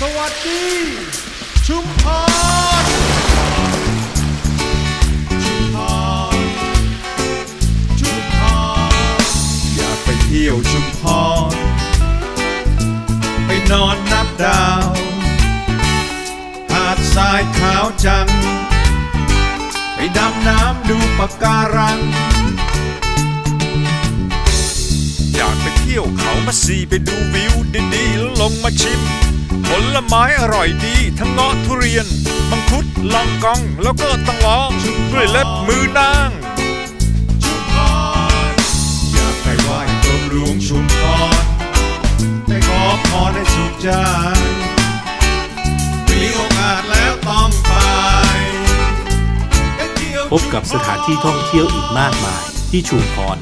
สวัสดี ชุมพรชุมพรชุมพรอยากไปเที่ยวชุมพรไปนอนนับดาวหาดทรายขาวจัง ไปดำน้ำดูปะการัง อยากไปเที่ยวเขามาซีไปดูวิวดีๆแล้วลงมาชิม ลไม้อร่อยดี ทั้งเงาะทุเรียนมังคุดลองกองแล้วก็ต้องลองด้วยเล็บมือนางชุมพรอยากไปไหว้กรมหลวงชุมพรไปขอพรให้สุขใจมีโอกาสแล้วต้องไปไปเที่ยวพบกับสถานที่ท่องเที่ยวอีกมากมายที่ชุมพร